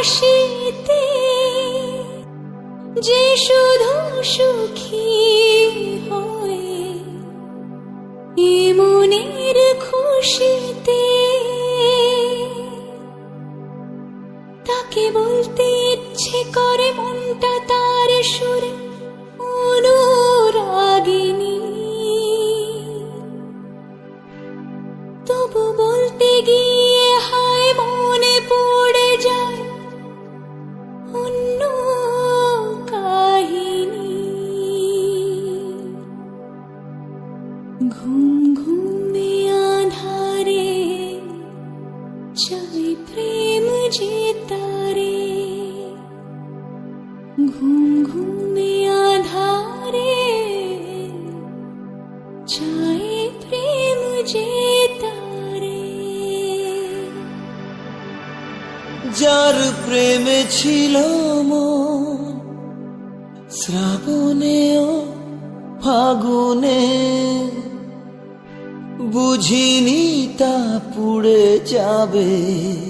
হাসিতে যে শুধু সুখী ঘুম ঘুমে চাই প্রেম যে তারে। যার ছিল শ্রাবণেও ফাগুনে বুঝিনি তা পুড়ে যাবে।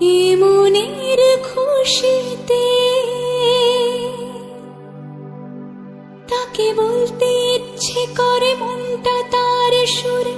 এ মনের খুশিতে। তাকে বলতে ইচ্ছে করে মনটা তার সুরে।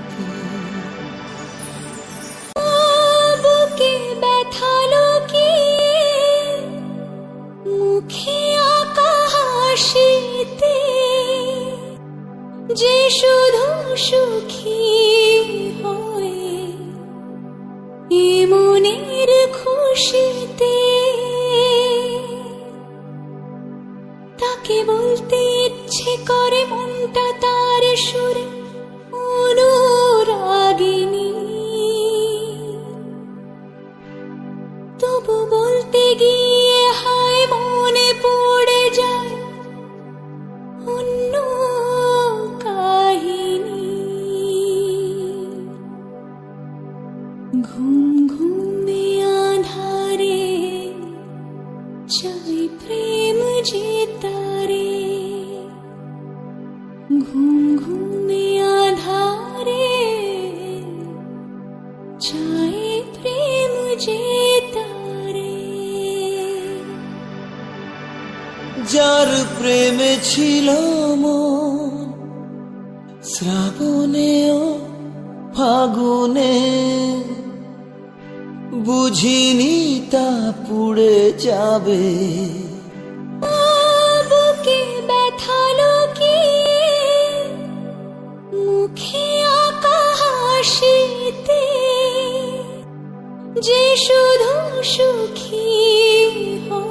মুখে আঁকা হাসিতে যে সুখী হয়ে, এ মনের খুশিতে। তাকে বলতে ইচ্ছে করে মনটা তার সুরে অনুরাগিনী। তবু বলতে গিয়ে হায় মনে পড়ে যায় অন্য কাহিনী। ঘুম ঘুমে আধারে চাই প্রেম যে তারে। ঘুম ঘুমে আধারে চাই প্রেম যে যার প্রেমে ছিল মন, শ্রাবণেও ফাগুনে। বুঝিনি তা পুড়ে যাবে। হাসিতে। যে শুধু সুখী হয়ে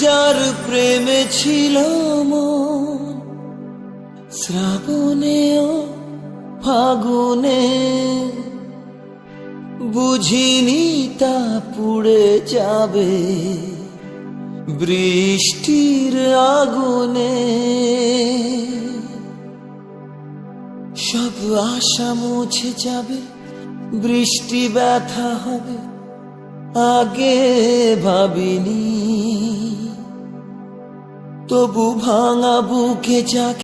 যার প্রেমে ছিল মন, শ্রাবণেও ফাগুনে, বুঝিনি তা পুড়ে যাবে বৃষ্টির আগুনে। সব আশা মুছে যাবে বৃষ্টি ব্যথা হবে আগে ভাবিনি। তবু ভাঙা বুকে যাকে